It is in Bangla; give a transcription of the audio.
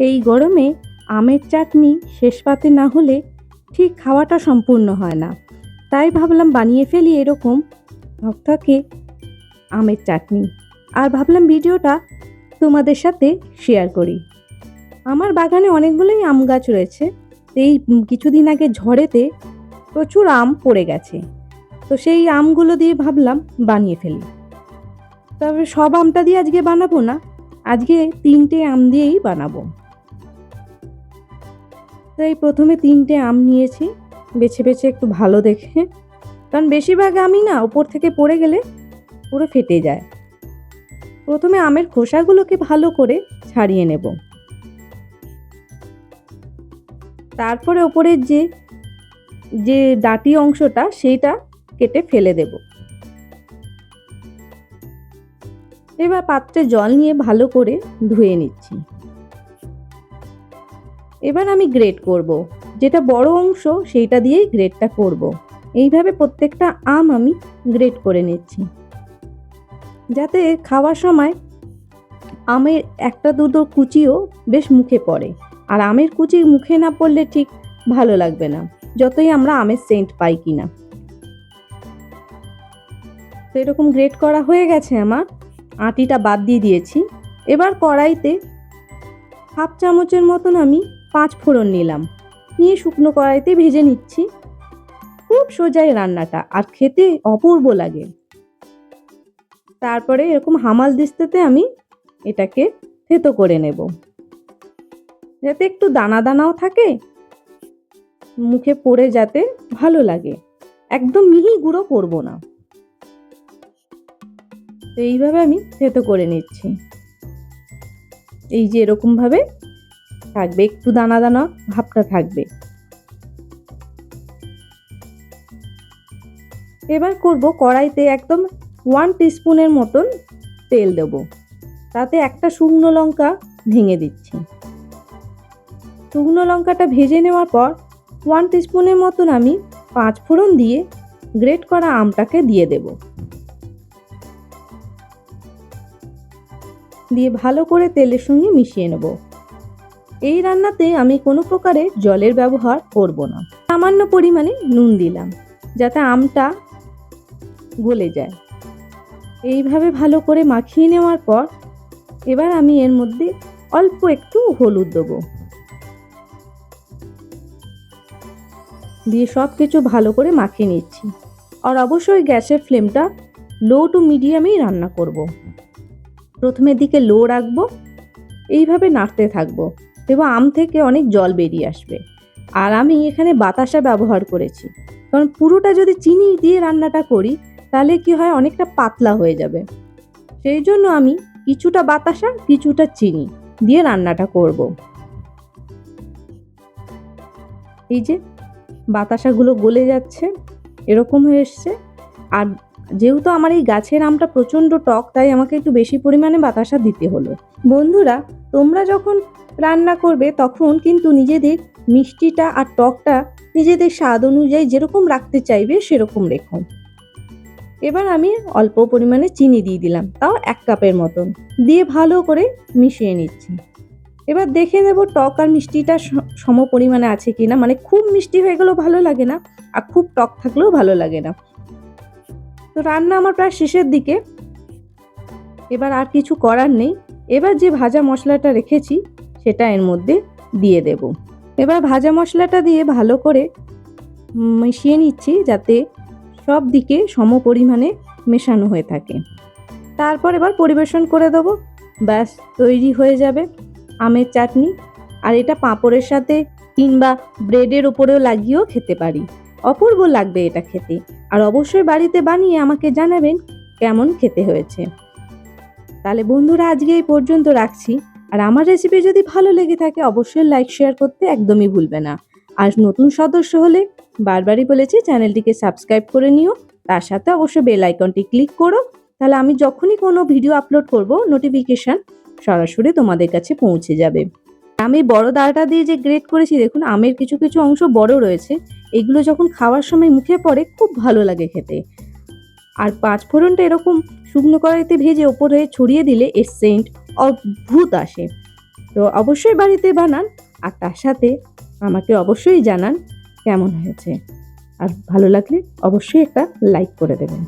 এই গরমে আমের চাটনি শেষ পাতে না হলে ঠিক খাওয়াটা সম্পূর্ণ হয় না। তাই ভাবলাম বানিয়ে ফেলি এরকম থকথকে আমের চাটনি। আর ভাবলাম ভিডিওটা তোমাদের সাথে শেয়ার করি। আমার বাগানে অনেকগুলোই আম গাছ রয়েছে। এই কিছুদিন আগে ঝড়েতে প্রচুর আম পড়ে গেছে। তো সেই আমগুলো দিয়ে ভাবলাম বানিয়ে ফেলি। তবে সব আমটা দিয়ে আজকে বানাবো না। আজকে তিনটে আম দিয়েই বানাবো। তাই প্রথমে তিনটে আম নিয়েছি, বেছে বেছে একটু ভালো দেখে। কারণ বেশিরভাগ আমি না ওপর থেকে পড়ে গেলে পুরো ফেটে যায়। প্রথমে আমের খোসাগুলোকে ভালো করে ছাড়িয়ে নেব। তারপরে ওপরের যে যে ডাটি অংশটা সেইটা কেটে ফেলে দেব। এবার পাত্রে জল নিয়ে ভালো করে ধুয়ে নিচ্ছি। এবার আমি গ্রেট করব। যেটা বড় অংশ, সেইটা দিয়েই গ্রেটটা করব। এইভাবে প্রত্যেকটা আম আমি গ্রেট করে নিচ্ছি। যাতে খাওয়ার সময় আমের একটা দুটো কুচিও বেশ মুখে পড়ে। আর আমের কুচি মুখে না পড়লে ঠিক ভালো লাগবে না, যতই আমরা আমের সেন্ট পাই কিনা। তো এরকম গ্রেট করা হয়ে গেছে আমার। আটিটা বাদ দিয়ে দিয়েছি। এবার কড়াইতে হাফ চামচের মতন আমি পাঁচ ফোড়ন নিলাম। নিয়ে শুকনো কড়াইতে ভেজে নিচ্ছি। খুব সোজাই রান্নাটা, আর খেতে অপূর্ব লাগে। তারপরে এরকম হামাল দিস্তেতে আমি এটাকে থেতো করে নেব। যাতে একটু দানা দানাও থাকে, মুখে পড়ে যাতে ভালো লাগে। একদম মিহি গুঁড়ো করব না। তো এইভাবে আমি থেতো করে নিচ্ছি। এই যে এরকমভাবে থাকবে, একটু দানা দানা ভাবটা থাকবে। এবার করব কড়াইতে একদম ওয়ান টিস্পুনের মতন তেল দেব। তাতে একটা শুকনো লঙ্কা ভেঙে দিচ্ছি। শুকনো লঙ্কাটা ভেজে নেওয়ার পর ওয়ান টিস্পুনের মতন আমি পাঁচ ফোড়ন দিয়ে গ্রেট করা আমটাকে দিয়ে দেব। দিয়ে ভালো করে তেলের সঙ্গে মিশিয়ে নেব। এই রান্নাতে আমি কোনো প্রকারে জলের ব্যবহার করব না। সামান্য পরিমাণে নুন দিলাম, যাতে আমটা গলে যায়। এইভাবে ভালো করে মাখিয়ে নেওয়ার পর এবার আমি এর মধ্যে অল্প একটু হলুদ দেবো। দিয়ে সব কিছু ভালো করে মাখিয়ে নিচ্ছি। আর অবশ্যই গ্যাসের ফ্লেমটা লো টু মিডিয়ামেই রান্না করব। প্রথমের দিকে লো রাখব, এইভাবে নাড়তে থাকব। এবং আম থেকে অনেক জল বেরিয়ে আসবে। আর আমি এখানে বাতাসা ব্যবহার করেছি। কারণ পুরোটা যদি চিনি দিয়ে রান্নাটা করি, তাহলে কি হয় অনেকটা পাতলা হয়ে যাবে। সেই জন্য আমি কিছুটা বাতাসা, কিছুটা চিনি দিয়ে রান্নাটা করব। এই যে বাতাসাগুলো গলে যাচ্ছে, এরকম হয়ে এসছে। আর যেহেতু আমার এই গাছের আমটা প্রচণ্ড টক, তাই আমাকে একটু বেশি পরিমাণে বাতাসা দিতে হলো। বন্ধুরা, তোমরা যখন রান্না করবে তখন কিন্তু নিজেদের মিষ্টিটা আর টকটা নিজেদের স্বাদ অনুযায়ী যেরকম রাখতে চাইবে সেরকম রেখো। এবার আমি অল্প পরিমাণে চিনি দিয়ে দিলাম, তাও এক কাপের মতন। দিয়ে ভালো করে মিশিয়ে নিচ্ছি। এবার দেখে নেব টক আর মিষ্টিটা সম পরিমাণে আছে কি না মানে খুব মিষ্টি হয়ে গেলেও ভালো লাগে না, আর খুব টক থাকলেও ভালো লাগে না। তো রান্না আমার প্রায় শেষের দিকে। এবার আর কিছু করার নেই। এবার যে ভাজা মশলাটা রেখেছি, সেটা এর মধ্যে দিয়ে দেব। এবার ভাজা মশলাটা দিয়ে ভালো করে মিশিয়ে নিচ্ছি যাতে সব দিকে সম পরিমাণে মেশানো হয়ে থাকে। তারপর এবার পরিবেশন করে দেবো। ব্যাস, তৈরি হয়ে যাবে আমের চাটনি। আর এটা পাঁপড়ের সাথে কিংবা ব্রেডের ওপরেও লাগিয়েও খেতে পারি। অপূর্ব লাগবে এটা খেতে। আর অবশ্যই বাড়িতে বানিয়ে আমাকে জানাবেন কেমন খেতে হয়েছে। তাহলে বন্ধুরা, আজকে এই পর্যন্ত রাখছি। আর আমার রেসিপি যদি ভালো লেগে থাকে, অবশ্যই লাইক শেয়ার করতে একদমই ভুলবে না। আর নতুন সদস্য হলে বারবারই বলেছি, চ্যানেলটিকে সাবস্ক্রাইব করে নিও। তার সাথে অবশ্যই বেল আইকনটি ক্লিক করো। তাহলে আমি যখনই কোনো ভিডিও আপলোড করব নোটিফিকেশান সরাসরি তোমাদের কাছে পৌঁছে যাবে। আমি বড় দাঁড়াটা দিয়ে যে গ্রেট করেছি, দেখুন, আমের কিছু কিছু অংশ বড় রয়েছে। এগুলো যখন খাওয়ার সময় মুখে পড়ে, খুব ভালো লাগে খেতে। আর পাঁচ ফোড়নটা এরকম শুকনো কড়াইতে ভেজে ওপরে ছড়িয়ে দিলে এর সেন্ট অদ্ভুত আসে। তো অবশ্যই বাড়িতে বানান, আর তার সাথে আমাকে অবশ্যই জানান কেমন হয়েছে। আর ভালো লাগলে অবশ্যই একটা লাইক করে দেবেন।